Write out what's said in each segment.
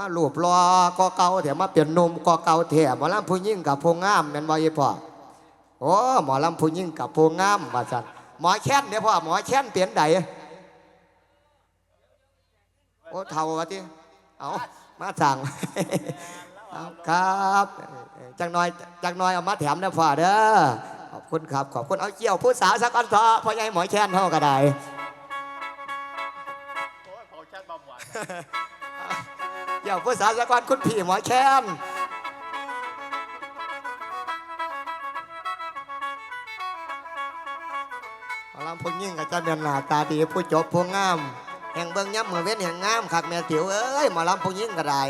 มาลูบรอก็เก่าเถอะมาเปลี่ยนนุ่มก็เก่าเถอะหมอลำผู้ยิ่งกับผู้งามแม่นบ่ยี่พ่อโอ้หมอลำผู้ยิ่งกับผู้งามว่าซั่นหมอแค้นเนี่ยพ่อหมอแค้นเปลี่ยนใดโอ้เท่าวะที่เอามาสั่งครับจังน้อยจังน้อยเอามาแถมนะพ่อเด้อขอบคุณครับขอบคุณเอาเกี่ยวผู้สาวสักอันเถอะพ่อใหญ่หมอแค้นเท่าก็ได้โอย่าภานเกี่ยวผู้สาสกอนคุณพี่หมอแค้นหมอลำพงยิ่งกับเจ้าเดือนหน้าตาดีผู้จบผู้งาม แห่งเบิ้งย้ำมือเว้นแห่งงามขักแม่ติ๋วเอ้ยหมอลำพงยิ่งก็ได้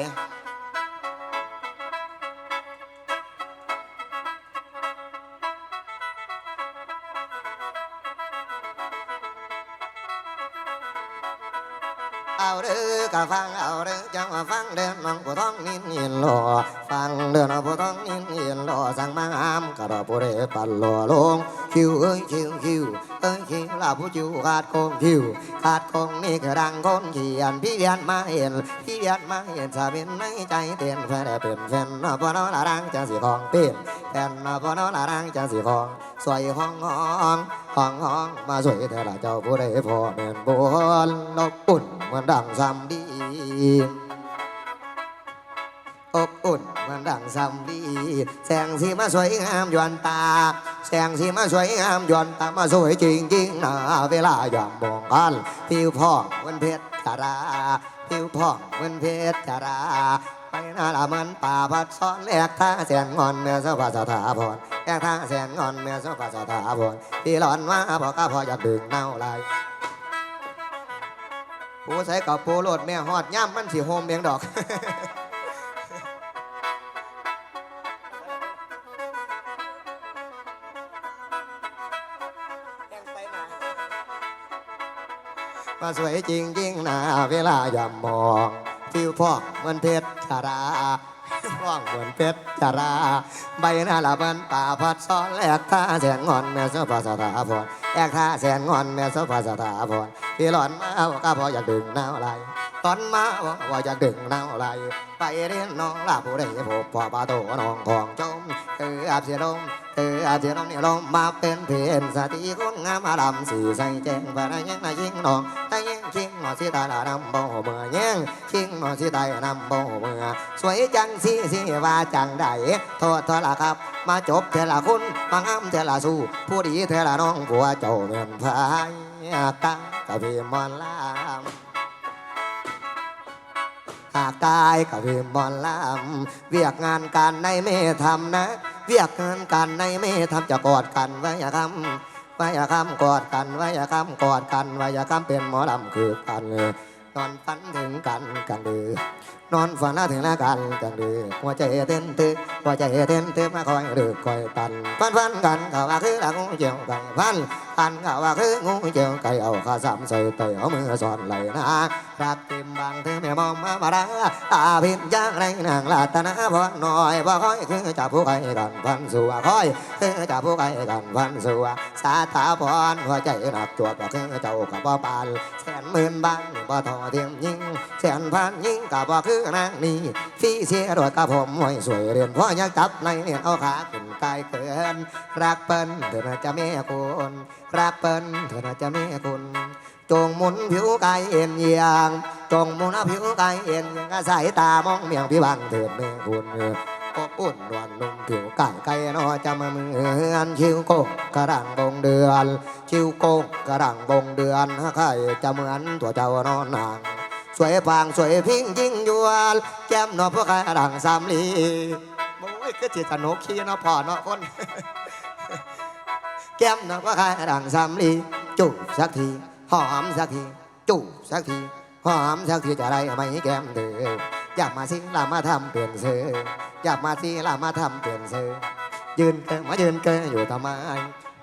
เอาเด้อกะฟังเอาเด้อจังว่าฟังเดินน้องผู้ท้องนินยินหล่อฟังเดินน้องผู้ท้องนินยินหล่อสั่งมางอามกระดอผู้เรปันหล่อลงคิวเอ้ยคิวคิวเอ้ยคิวลาผู้จิวขาดคงคิวขาดคงนี่กระดังคนเขียนพี่เรียนมาเห็นพี่เรียนมาเห็นสาเป็นในใจเต้นแฟนได้เป็นแฟนน้อพอน้อละรังจังสีของเป็นแฟนน้อพอน้อละรังจังสีของสวยห้องห้อง ห้องห้องมาสวยเธอละเจ้าผู้ใดพอแม่นบุญลบอุ่นเหมือนดังซ้ำดี เหมือนดังซ้ำดีแสงสีมาสวยงามยวนตา แสงสีมาสวยงามยวนตามาสวยจริงจริงนะเวลายามมองกันผิวพ่องเหมือนเพชรจาราผิวพ่องเหมือนเพชรจาราไปน้าละมันป่าพัดซ้อนแลกท่าแสนงอนเมื่อสภาสถาพรแลกท่าแสนงอนเมื่อสภาสถาพรที่หลอนมาพอก็พออยากดึงเน่าไหลายผู้ใส่กับผู้โลดแม่ฮอดย่ำมันสิโฮมเบียงดอก สวยจริงยิ่งหนาเวลายามมองฟิวพองเหมือนเพชรชาราพองเหมือนเพชรชารา ใบหน้าละมันป่าพัดซ้อนแอกท่าแสงงอนแม่สภาสถาพรแอกท่าแสงงอนแม่สภาสถาพรที่หลอนมาว่าก็พออยากดึงน้ำไหล ตอนมาว่าอยากดึงน้ำไหลไปเรียนน้องลาผู้ใดพบพ่อปาโตน้องของจมเอออาเสียลมเอออาเสียลมนี่ลมมาเป็นเพนสติคนงามอาดำสีใส่แจ้งว่าได้ยังไงยิ่งน้องได้ยังชิงหนอสิตาลานำบ่เมื่อยังชิงหนอสิตายนำบ่เมื่อสวยจังสิสิว่าจังใดโทษโทษละครับ มาจบเทละคุณมางามเทละสู้ผู้ดีเทละน้องผัวเจ้าเงินพายกากะพีมอนลาม หากกายกะพีมอลลามเวียกงานการในไม่ทำนะ เวียกงานการในไม่ทำจะกอดกันไว้อย่าคำไว้อย่าคำกอดกันไว้อย่าคำกอดกันไว้อย่าคำเป็นหมอลำคือกันนอนฝันถึงกันกันดือ นอนฝันถึงละกันกันดือหัวใจเต้นตึกหัวใจเต้นตึกมาคอยดึกคอยตันฟันฟันกันเขาว่าคือละงูเจียวไก่ฟันฟันเขาว่าคืองูเจียวไก่เอาข้าสามใส่เตยเอามือสอนไหลนะรักต็มบางเธอแม่มองมาบาดาตาพินย่างไรนางลาตนาพอน่อยบ่คอยคือจับผู้ไก่กันพันสัวคอยคือจับผู้ไก่กันพันสัวสาถาพรหัวใจหนักจวบบ่คือเจ้ากับบ่ปานแสนหมื่นบานบ่ทอเทียมยิงแสนพันยิงกับบ่คือนางนี้ฟีเสียรถกับผมมวยสวยเรียนพ่อยังจับในเนี่ยเอาขาขึ้นกายเกินรักเปิ้นเธอน่าจะแม่คุณรักเปิ้นเธอน่าจะแม่คุณจงหมุนผิวกายเอ็นเอียงจงหมุนผิวกายเอ็นเอียงสายตามองเมียงพี่บังเถิดแม่คุณอบอุ่นวลนุ่มผิวกายไก่นอจะมาเมือนชิวโกงกระดังบงเดือน ชิวโกงกระดังบงเดือนใครจะเหมือนตัวเจ้านอนนาง สวยพางสวยพิงยิ่งยวนแก้มนอพวกกระดังสามลีโอ้ยก็จิตนกขี้นาะพ่อนาะคนแก้มนอพวกกระดังสามลีจูบสักทีหอมสักทีจูบสักทีหอมสักทีจะได้ไหมแก้มเดืออยากมาสิลามาทำเปลี่ยนเสืออยากมาสิลามาทำเปลี่ยนเสือยืนเกยมายืนเกยอยู่ทำไม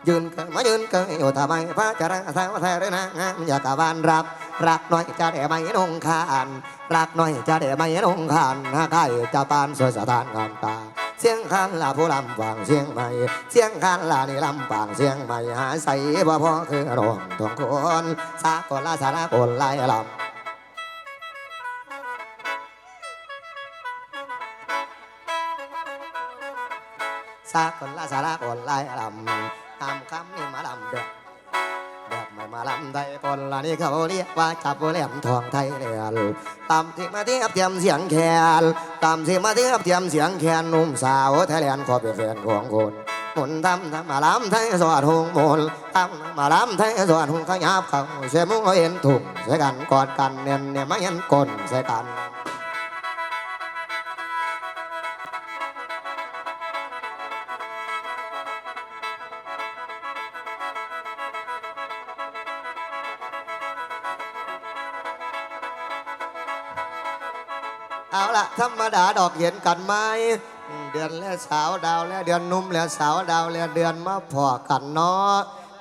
ยืนเกยมายืนเกยอยู่ทำไมพระจะรักษาแท้ด้วยนะงามอยากกบานรับ รักน้อยจะได้ไม่นงคานรักน้อยจะได้ไม่นงคานหากใครจะปานสวยสถานงามตา เสียงคันลาผู้ลำฟางเสียงใหม่เสียงคันลานี่ลำฟางเสียงใหม่หาใส่บ่พอคือรองทองคนสากลละสารกลไล่ลำสากลละสารกลไล่ลำตามคำนี่มาลำเด้อ มาลำไทยปนละนี่เขาเรียกว่าจับแหลมทองไทยเรียลตามที่มาเทียบเทียมเสียงแคนตามที่มาเทียบเทียมเสียงแคนหนุ่มสาวไทยแลนด์ขอเป็นแฟนของคนมนทำทำมาลำไทยสวัสดหงมนทำมาลำไทยสวัสดหงขยับเขาเสมุ้งเห็นถูกใส่กันกอดกันเนี่ยเนี่ยไม่เห็นกลใส่กัน เอาละธรรมดาดอกเห็นกันไหมเดือนและสาวดาวและเดือนนุ่มและสาวดาวและเดือนมาพอกันเนาะ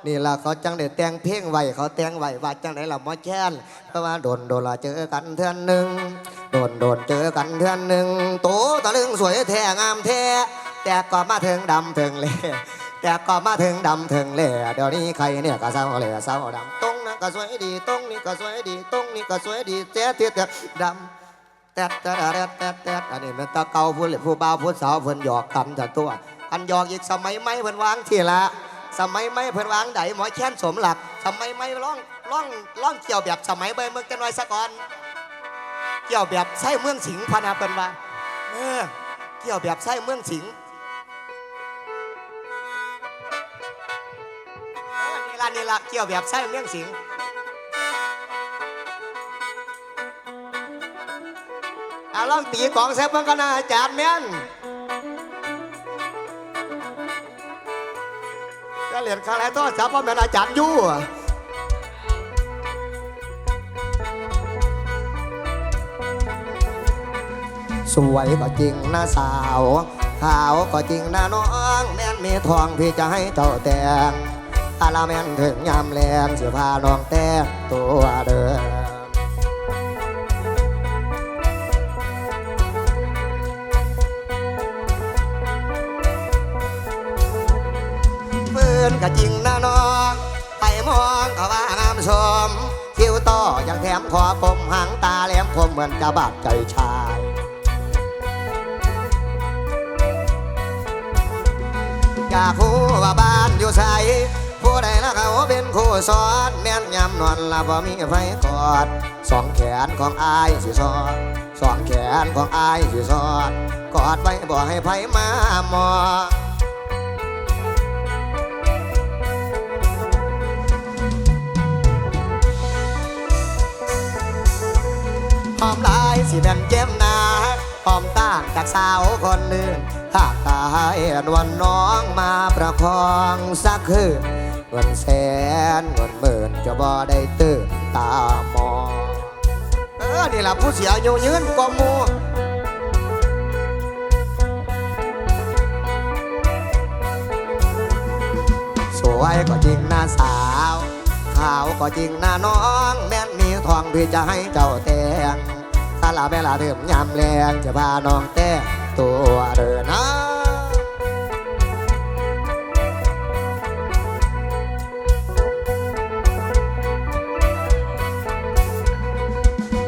นี่ละเขาจังได้แต่งเพลงไว้เขาแต่งไว้ว่าจังไดละหมอแค้นเพราะว่าโดนโดนละเจอกันเทือนหนึ่งโดนโดนเจอกันเทือนหนึ่งโตตะลึงสวยแท้งามแท้แต่ก็มาถึงดำถึงเล่แต่ก็มาถึงดำถึงเล่เดี๋ยวนี้ใครเนี่ยก็เศร้าเล่เศร้าดำตรงนั้นก็สวยดีตรงนี้ก็สวยดีตรงนี้ก็สวยดีเจ๊เจ๊เจ๊ดำ แตดแตดแตดแตดแตดอันนี้มันตะเกาผู้เล่นผู้บ่าวผู้สาวเพิ่นหยอกกันแต่ตัวอันหยอกอีกสมัยไม่เพิ่นวางทีละ สมัยไม่เพิ่นวางไดหมอแค้นสมหลัก สมัยไม่ร้องร้องร้องเกี่ยวแบบสมัยใบเมืองกันหน่อยสะก่อนเกี่ยวแบบใช้เมืองสิงห์พนาเพิ่นว่าเออเกี่ยวแบบใช้เมืองสิงห์เนี่ละนี่ละเกี่ยวแบบใช้เมืองสิง อาลองตีกลองเซฟมันก็น่าอาจารย์แม่นก็เหรียญคาแรคโทษจับว่าแม่นอาจารย์ยู่สวยก็จริงนะสาว ขาวก็จริงนะน้องแม่นมีทองพี่จะให้เจ้าแต่งอาลาแม่นถึงยามแรงเสียพาน้องแต่งตัวเดิม นก็จริงนะน้องไปมองก็ว่างามสมคิ้วต่อยังแถมคอปมหางตาแหลมคมเหมือนจะบาดใจชายอยากรู้ว่าบ้านอยู่ใสผู้ใดละเขาเป็นคู่สอนแม่นยำนอนละบ่มีไฟกอดสองแขนของอายสิสอนสองแขนของอายสิสอนกอดไว้บ่ให้ไผมามอ อมลายสีแดงเจ็มนาหอมต่างจากสาวคนอื่นหากตายนวลน้องมาประคองสักคืนเงินแสนเงินหมื่นจะบ่ได้ตื่นตามองเออนี่ล่ะผู้เสียอยู่ยืนกว่ามูสวยก็จริงนะสาว ขาวก็จริงนะน้องแม่ ทองพี่จะให้เจ้าแต่งถ้าลาเวลาเดิมยามแรงจะพาน้องแต่งตัวเดินนะ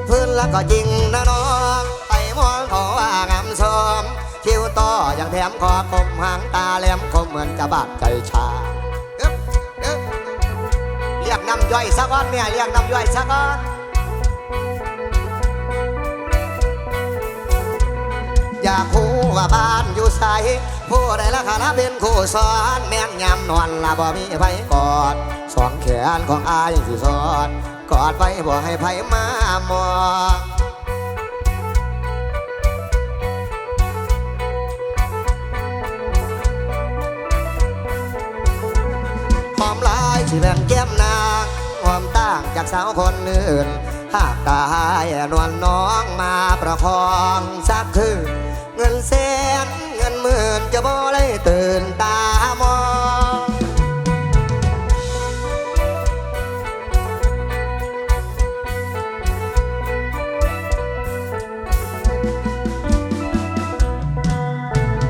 พื้นแล้วก็จริงนะน้องไปมองเขาว่างามสมคิ้วต่ออย่างแถมคอคมหางตาแหลมคมเหมือนจะบาดใจชา น้ำย่อยสักก้อนเนี่ยเรียกน้ำย่อยสักก้อนอยากคู่ว่าบ้านอยู่ใสผู้ใดละคาละเป็นคู่สอนแม่นยำนอนละบ่มีไผกอดสองแขนของอายสิสอนกอดไว้บ่ให้ไผมามองหอมลายที่แบ่งแก้ม จากสาวคนอื่น หากตายนวลน้องมาประคองสักคืนเงินแสนเงินหมื่นจะบ่ได้ตื่นตามอง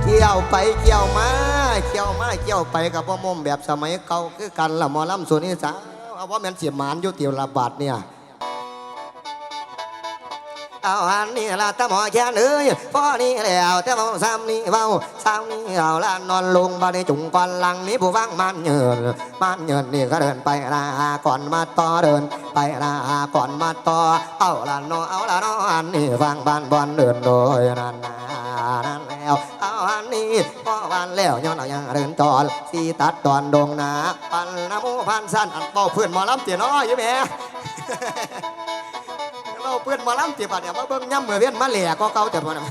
เกี่ยวไปเกี่ยวมาเกี่ยวมาเกี่ยวไปกับพ่อมมแบบสมัยเก่าคือกันละหมอลำส่วนนี้สา เอาว่าแม่นเสียหมานอยู่เตียวลาบาทเนี่ย เอาหันนี่ละตะหมอแค่เอ้ยพ่อนี่แล้วแต่เมาซ้ำนี่เมาซ้ำนี่เอาละนอนลงบาได้จุงก่อนหลังนี้ผู้ฟังมันเยินมันเยินนี่ก็เดินไปลาก่อนมาต่อเดิน ไปลาก่อนมาต่อเอาละนอเอาละนออันนี้ฟังบ้านบอลเดินโดยนันนานั่นแล้วเอาอันนี้พ่อวันแล้วย้อนเอายังเดินจอลสีตัดตอนดงนาปันน้ำมูพันสั้นอันเป่าเพื่อนหมอลำเตี๋ยน้อยอยู่แหม่าเพื่อนหมาล้ำตีปัดเนี่ยมาเบิ่งย่ำมือเวียนมาเหลี่ยก็เก่าแต่พอนะ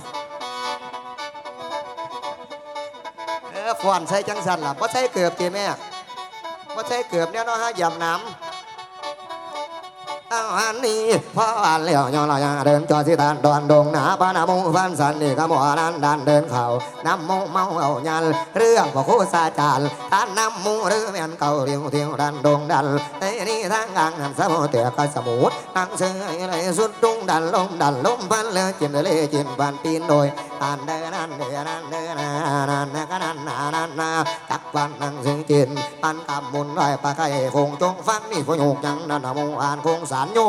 เออฟอนใส่จังสันล่ะบ่ใส่เกือบตีแม่บ่ใส่เกือบเนี่ยเนาะฮะยำน้ำ เอาอันนี้พ่ออันเลี้ยวย้อนเรายังเดินจอสิทานดอนดงหนาปานามูฟันสันนี่ก็หมอนันดันเดินเข่าน้ำมูเมาเอายันเรื่องขอคู่สาจารท่านน้ำมูหรือแม่นเก่าเรียวเที่ยวดันดงดันไอ้นี่ทางกลางหันสมุทรเตียก็สมุทรทางเสืออะไรสุดดุงดันลมดันลมพันเลยจินเลยจินพันปีนโดย อันเดนันเดนันเดนันนันนันนันนันนักวันนังสิงจินปันกำมุนไรปะไก่คงจงฟังนี่พยุกยังนันมูอ่านคงสารโย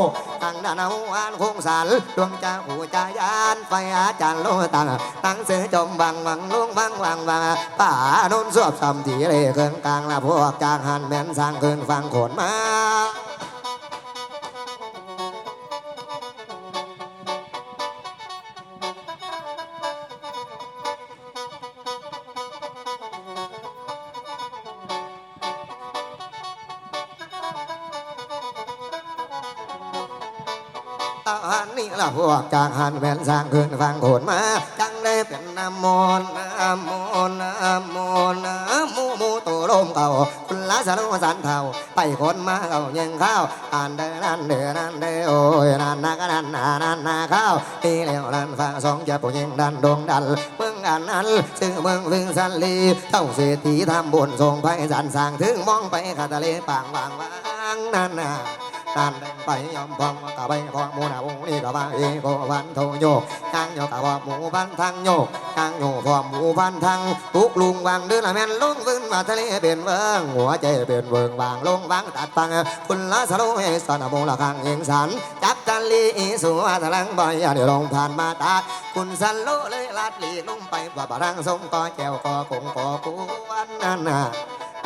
ทางนันมูอ่านคงสารดวงจ้าผู้ายานไฟอาจารย์โลตังตั้งเสือจมบังวังลุงบังวังวังป่านุนสวบสำทีเลเกินกลางละพวกจางหันแม่นสร้างเกินฟังขนมา นี้ละพวกจางหันแม่นสร้างขึ้นฟังโขนมาจังได้เป็นน้ำมนต์น้ำมนต์น้ำมนต์น้ำมูมูโตลมเก่าคุณละสารสันเท่าไปคนมาเก่ายังข้าวอ่านเดินนั่นเดินนั่นเด้อโอ้ยนั่นนาก็นั่นนานั่นนาข้าวตีแล้วนั่นฟ้าสองจะผู้ยิงดันดวงดันเมืองอันนั้นซื้อเมืองลึงสันลีเท่าเศรษฐีทำบุญส่งไปสันสร้างถึงมองไปคาทะเลปางวางวางนั่นน่ะ ตานเดินไปยอมพองกะใบพองมูนาบุนี่ก็บางเอโกวันโทโยกยางโยกะพอหมูพันทังโยกยางโยพอหมูพันทังทุ ลุงวางเดินละแม่นลุงฟื้นมาทะเลเป็นเวิงหัวใจเป็นเวิงวางลงวางตัดฟังคุณละสโลเอสนาบูละคังเองสันจักจันลีอีสัวทะลังบ่อยอย่าเดียวลงผ่านมาตาคุณสันโลเลยลาดลีลุงไปว่าบารังสมก็แก้วก็คงก็กวนนั่นน่ะ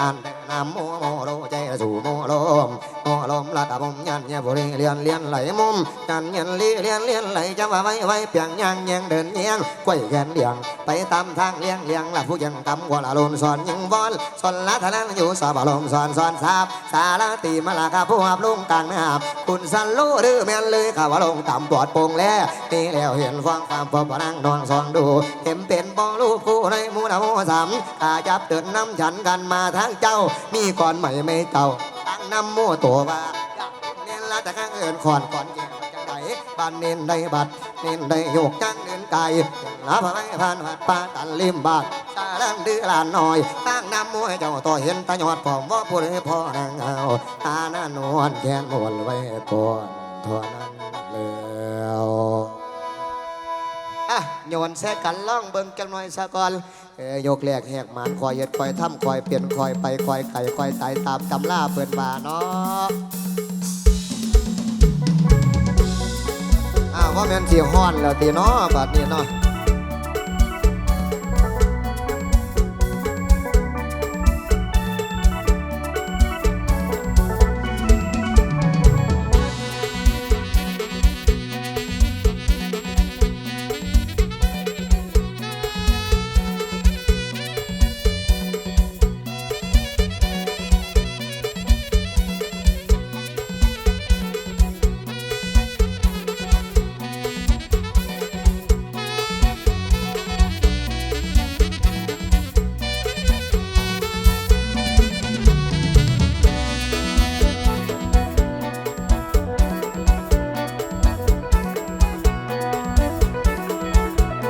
อันเดนามโมโมโลใจสู่โมโลมโมลมละตะบมยันเยบุรีเลียนเลียนไหลมุมยันยันลีเลียนเลียนไหลจะว่าไว้ไว้เปียงยางยังเดินเยียงกล้วยแขนเลียงไปตามทางเลียงเลียงละผู้ยังกำกว่าละลุนสอนยังบอลสอนละทะลังอยู่สาบลมสอนสอนสาบสาลาตีมาละคาผู้หับลุงกลางน้ำคุณสันลูหรือแม่นเลยข้าวลงต่ำปอดป่งแล้วนี่แล้วเห็นฟังความพอปนังนอนสองดูเห็นเป็นบอลูกคู่ในมูนาโมสามข้าจับเดินน้ำฉันกันมาทางเจ้า มีก่อนใหม่ไม่เก่าตั้งน้ำโมตัวว่าอยากเน้นละแต่ข้างเอินขอนก่อนแก่มาจังไดบ้านเน้นได้บัดเน้นได้โยกจังเดินไก ลาพะไม่ผ่านหัดปาตันลิมบาดตาลังดื้อลานหน่อยตั้งน้ำมให้เจ้าต่อเห็นตาหยอดผมว่าผู้ใดพ่อนางเอาตาหน้านวลแขนมวนไว้ก่อนเท่านั้นแล้วอะโยนแซกันล่องเบิ่งจังหน่อยซะก่อนเอ้ยกแหลกแหกหมานคอยเย็ดคอยทำคอยเปลี่ยนคอยไปคอยไก่คอยตายตามตำล่าเปิ่นบาเนาะอ้าวว่าแม่นสีฮ้อนแล้วตีเนาะบัดนี้เนาะ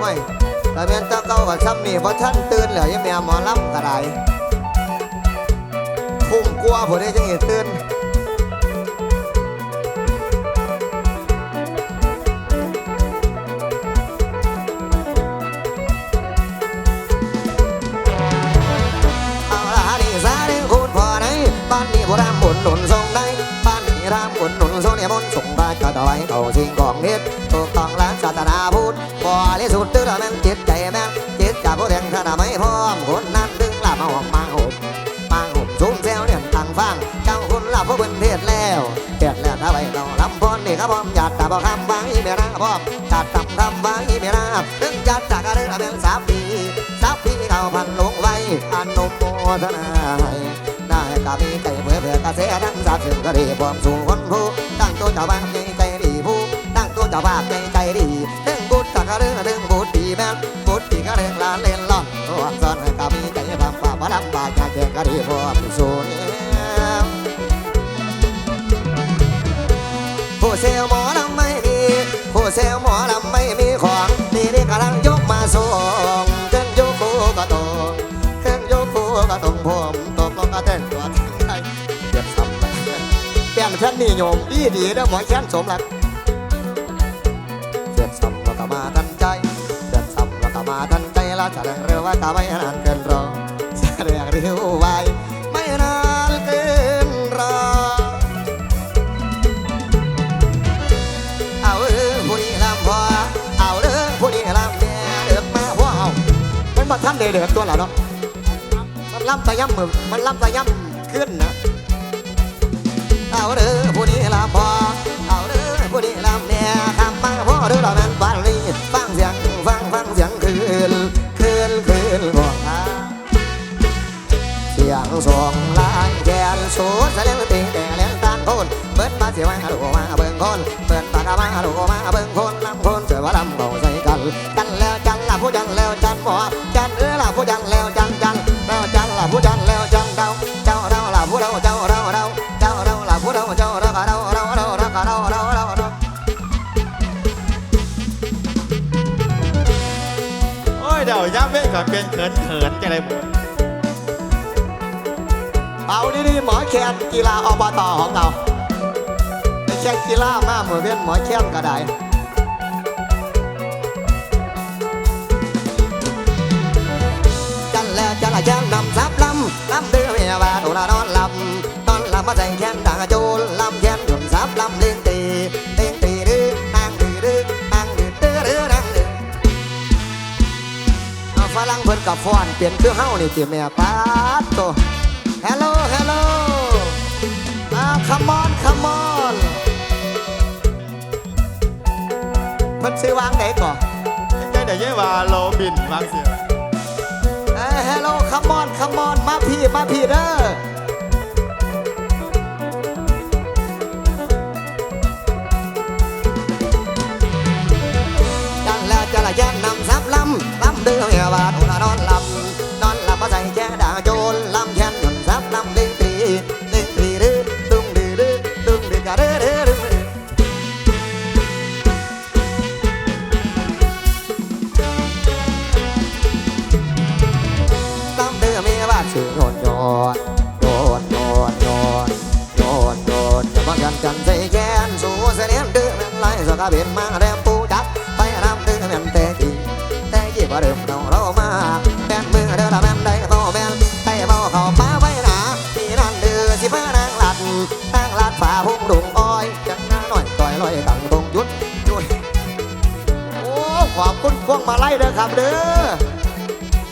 ไม่แต่แม่นตาเก่ากับซ้ำนี่เพราะท่านตื่นแล้วยังแม่หมอลำกระไดทุ่มกลัวผู้ใดจังเห็นตื่นเอาละนี่ซาเรื่องคุณพอไหนบ้านนี้ผู้รำบุญหนุนทรงได้ บ้านนี้รำอุดหนุนโซเนี่ยมนส่งบ้าตรต่อไว้เขาสิ่งของเฮ็ดถูกต้องและศาสนาพุทธ บริสุทธิ์ตื้อแม่นจิตใจแม่นจิตจากผู้แทงท่านไม่พร้อมคนนั้นดึงลามาหอมมาหบมาหบซุ้มแซวเนี่ยต่างฟังเจ้าคุณลาผู้เป็นเทศแล้วเทศแล้วถ้าไปเราลำพอนนี่ครับพร้อมหยาดตาบอกคำวางอีเมราพร้อมจัดตำคำวางอีเมราดึงจัดจากกระเรื่องเป็นสามปีสามปีเขาพันลงไว้อนุโมทนาให้ได้กะมีใจเพื่อเพื่อกระแสทั้งสาบสึงก็ดีความสู่คนผู้ตั้งตัวเจ้าบ้านใจใจดีผู้ตั้งตัวเจ้าบ้านใจใจดี ระเรื่องเรื่องบุตรีแม่บุตรีก็เรื่องลาเล่นล่อนตัวซ้อนกะมีใจทำป่าพลำบากใจแก่ก็ดีความสู่เนี่ยผู้เซลหมอลำไม่มีผู้เซลหมอลำไม่มีของนี่นี่กำลังยกมาส่งเต้นยกคู่ก็ตรงเครื่องยกคู่ก็ตรงผมตกลงก็เต้นตัวทั้งไทยเจ็บซ้ำไปเปลี่ยนแค่นี้โยมดีดีๆนะหมอแค้นสมรัก ทันใจะเรื่อว่าก็ไม่นานเกินรอจะเรื่องเร็วไว้ไม่นานเกินรอเอาเด้อผู้นี้ลำพอเอาเด้อผู้นี้ลำแม่เดือกมาพ่อเอามันมาท่านเดือดตัวเราเนาะมันล่ำตะย่ำมือมันล่ำตะย่ำขึ้นนะเอาเด้อผู้นี้ลำพอ นคนเปิดมาเสียมาดูมาเบิ่งคนเปิดปากมาดูมาเบิ่งคนลำคนเจอว่าลำเขาใส่กันกันแล้วจันละผู้จันแล้วจันหมอจันเออละผู้จันแล้วจันจันแล้วจันละผู้จันแล้วจันเดาเจ้าเราละผู้เราเจ้าเราเราเจ้าเราละผู้เราเจ้าเราเราเราเราเราเราเราเราเราโอ้ยเดี๋ยวย่าเว้นก่อนเป็นเขินเขินๆจะอะไรหมดเอาดีๆหมอแคนกีฬาอบตของเรา ไม่ใช่กีฬามาเหมือนเป็นหมอแคนก็ได้จันแล้วจันละจันนำซับลำลำเดือเมียบาดูละนอนลำตอนลำมาใส่แขนด่างโจรลำแขนหยุดซับลำเลี้ยงตีเลี้ยงตีดื้อนางดื้อดื้อนางดื้อดื้อดื้อนางดื้อเอาฝรั่งเพิ่นกับฟอนเปลี่ยนคือเฮานี่ติแม่ปาดโต เพิ่นซื้อวางไหนก่อนแค่ไหนยวเย่ว่าโลบินบางเสียเอ้ฮัลโหลคัมมอนคัมมอนมาพี่มาพี่เด้อ มันไล่สกาเบนมาแรมปูจัดไปรำเดือมันเตะกี้แต่ยี่ว่าเดิมเราเรามาแบนมือเดินละแบนได้โตแบนแต่เบาเขาป้าไว้หนาที่นั่นเดือสิเพื่อนางหลัดนางหลัดฝ่าหุ่งดุงอ้อยจังหน้าหน่อยต่อยลอยตังตรงยุดยุดโอ้ขอบคุณพวงมาไล่เด้อครับเด้อ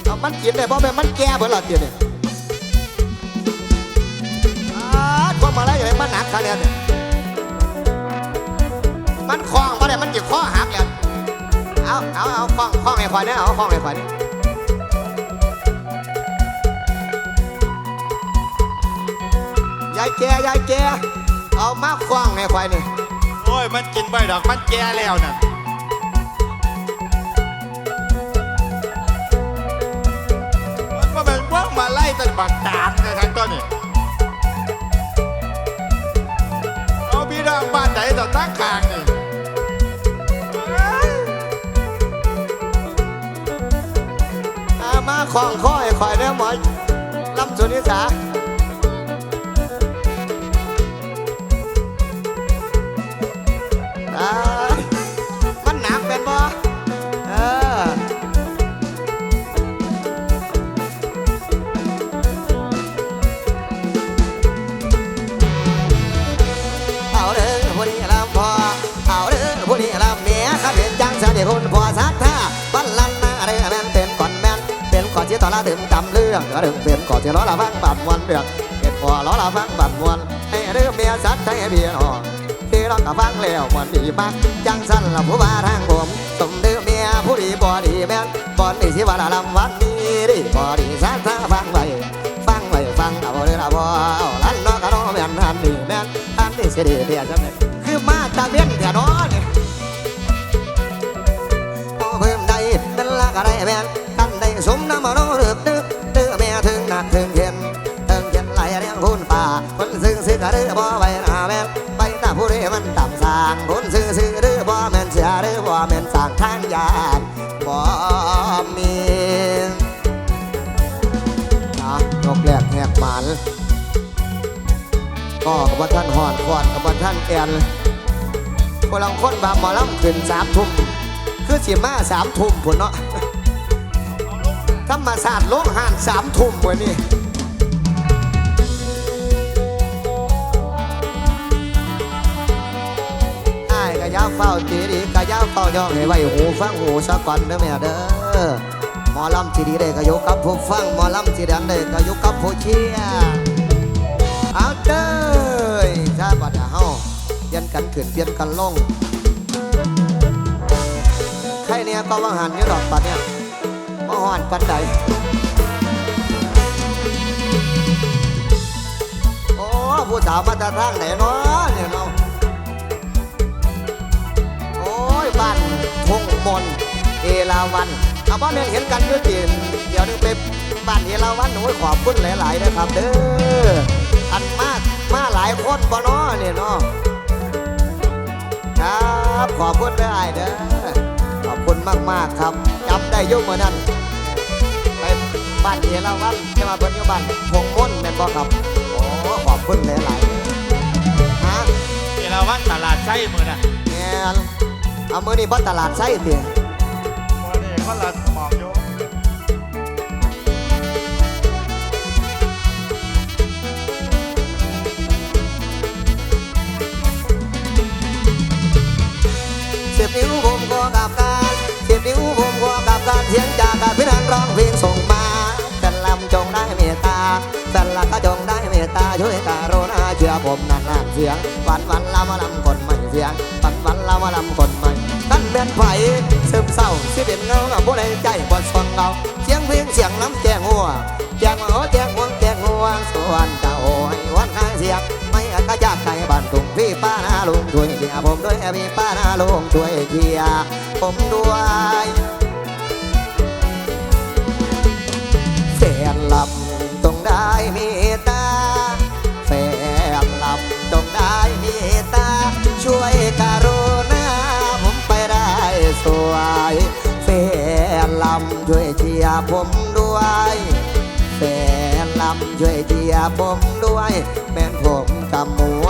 เอามันกินได้เพราะแบบมันแก่เบิดละเตียเนี่ยอาดพวกมาไล่อย่างไรมันหนักขนาดนี่ ยมันคล้องมาเนี่ยมันจิข้อหักเลยเอาเอาเอาคล้องคล้องไอ้ควายเนี่ยเอาคล้องไอ้ควายเนี่ยยายแกยายแกเอามาคล้องไอ้ควายเนี่ยโอ้ยมันกินใบดอกมันแก่แล้วน่ะมันมาเป็นพวกมาไล่ตันบักตาดกันทั้งต้นนี่เอาพี่น้องบ้านไหนต่อตั้งคางนี่ คล้องคอยคอยเด้อหมอลำสุนิสา ละถึงจำเรื่องก็ถึงเป็นก่อจะล้อละฟังบัดมวนเดือกเห็ดก่อล้อละฟังบัดมวนให้เรื่องเมียสัตว์ให้เบียร์ออกที่เราก็ฟังแล้วมันดีมากจังสั้นละผู้ว่าทางผมสมเดือเมียผู้ดีบ่ดีแม่นบ่ดีสิว่าละลำวันนี้ดีบ่ดีสัตว์ฟังไว้ฟังไว้ฟังเอาเรื่องละบ่เอาลันนอกกะน้อแม่นอันนี้แม่นอันนี้สิดีเพียจังเลยคือมาตาเวียนเถอะเนาะนี่พอเพิ่มได้เป็นละก็ได้แม่น สมน้ำมันเดือดดื้อดื้อแม่ถึงหนักถึงเย็นถึงเย็นไหลเรียงพุ่นป่าคนซื้อซื้อกระดื้อบ่ไปหน้าแม่นไปหน้าผู้ใดมันต่ำสางคนซื้อซื้อดื้อบ่แม่นเสียดื้อบ่แม่นสางทางยานบ่มีนะนกแรกแหกหมันก็กับว่าท่านหอนขวดกับว่าท่านแอนคนลังคนบาหมอลำขึ้นสามทุ่มคือสิมาสามทุ่มพุ่นเนาะ ธรรมศาสตร์โลงหานสามทุ่มวันนี้ไอ้ายกะยาเฝ้าตีดีกะยาเฝ้าย่องให้ไว้หูฟังหูสักก่อนเด้อแม่เด้อหมอลำที่ดีได้ก็อยู่กับผู้ฟังหมอลำที่ดังได้ก็อยู่กับผู้เชียร์เอาเด้อชาบัดเฮาเปลี่ยนกันขึ้นเปลี่ยนกันลงใครเนี่ยก็ว่าหันอยู่ดอกปัดเนี่ย หอนปันใดโอ้ผู้สาวมาจากทางไหนเนาะเนี่ยเนาะโอ้ยบ้านทงมนเอราวันเอาบ้านเนี่ยเห็นกันอยุ่ตีนเดี๋ยวนึงไปบ้านเอราวันโอ้ยขอบคุณหลายๆนะครับเด้ออันมากมาหลายคนบ่เนาะเนี่ยเนาะครับขอบคุณเด้อไอ้ายเด้อ อบคุณมาก ๆ ครับจำได้อยุ่เมื่อนั้น ไปบ้านเอราวันจะมาเพิ่นอยู่บ้านพงม่นแม่นบ่ครับโอ้ขอบคุณหลายๆฮะเอราวันตลาดไส้มือน่ะแม่นเอามื้อนี้บ่ตลาดไส้ติวันนี้เขาลัดหมองอยู่สิบนิ้วผมขอกับ การสิบนิ้วผมขอกับการเสียงจากกับพี่นันร้องเพลงส่งมาแฟนลำจงได้เมตตาแฟนละก็จงได้เมตตาช่วยการุณาเชื่อผมนานๆเสียงวันวันๆละมาลำคนใหม่เสียงวันวันๆละมาลำคนใหม่ท่านเป็นไผ่ซึมเศร้าสิเป็นเงากับผู้ใดใจบ่สนเราเสียงเพลงเสียงน้ำแจงหัวแจงหัวแจงหัวแจงหัวส่วนเจ้าให้วันข้าเสียงไม่ก็จากใจบ้านตุง พี่ป้านาลุงช่วยเชียร์ผมด้วยพี่ป้านาลุงช่วยเชียร์ผมด้วยแฟนลำต้องได้มตตาแฟนลำต้องได้มตตา ช่วยการุณาผมไปได้สวยแฟนลำช่วยเชียร์ผมด้วยแฟนลำช่วยเชียร์ผมด้วย แม่นผมจำไว้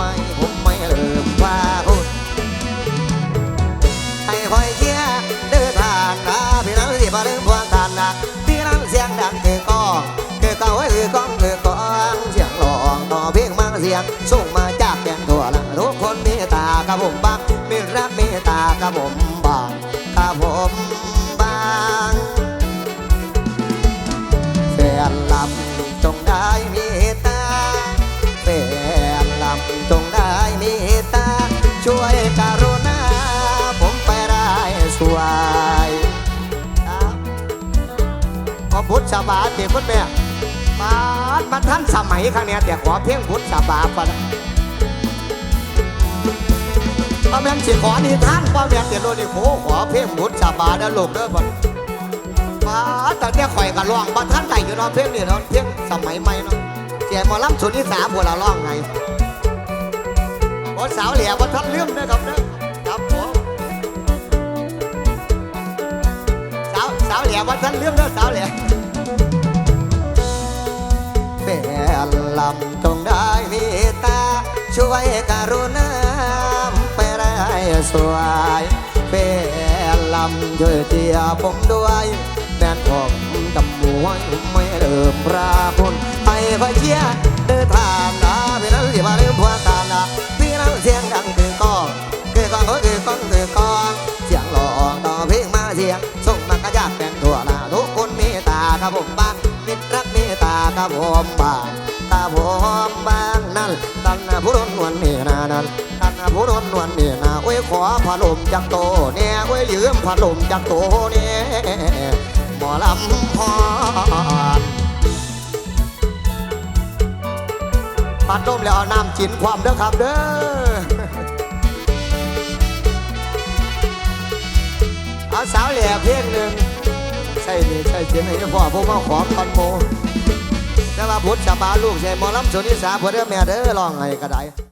กับผมบางกับผมบางแฟนลำจงได้มตตาแฟนลำจงได้มตตา ช่วยกรุณาผมไปได้สวยครับขอพุทธสบาเด็กคุณแม่บาดมาท่านสมัยครั้งเนี้ยแต่ขอเพียงพุทธสบาก่อน ป้าแม่นสิขอนี่ท่านป้ามแม่นเดี๋ยวโดนี่โขขอเพียงพุทธสบาเด้อลูกเด้อบ่มาแต่เนี่ข่อยก็ร้องบ้านท่านไหนอยู่เนาะเพลงนี่เนาะเพลงสมัยใหม่เนาะเสียหมอลำสุนิสาบัวละร้องไงโอ้สาวเหลียบ้านท่านลื่อมด้วยครับเด้อครับผมสาวสาวเหลียบ้านท่านลืมเด้อสาวเหลี่ยแฟนลำจงได้มตตาช่วยการุณา สวยแฟนลำช่วยเจียผมด้วยแม่นผมจำมวยไม่เริ่มราคุณให้คอยเชียร์เดินทางนะพี่นั้นสิมาลืมพวงกันนะพี่นั้นเสียงดังคือกองคือกองเขาคือกองคือกองเสียงหลอกต่อเพลงมาเสียงส่งมากระยากแฟนทั่วหน้าทุกคนมีตาครับผมบ้างมิตรรักเมตตากะผมบางกะผมบางนั่นตันนะผู้รนนวลนี่นานั่นตันนะผู้รนนวลนี่นา ขอพัดลมจากโตเนี่ยโอ้ยยืมพัดลมจากโตเนี่ยหมอลำพรพัดลมแล้วเอาน้ำจินความเด้อครับเด้อเอาสาวแหล่เพลงหนึ่งใช่นี่ใช่เสียงให้พ่อผมมาขอคอนโมแต่ว่าพุทธสบาลูกใช่หมอลำสุนิสาเพื่อเด้อแม่เด้อร้องไห้ก็ได้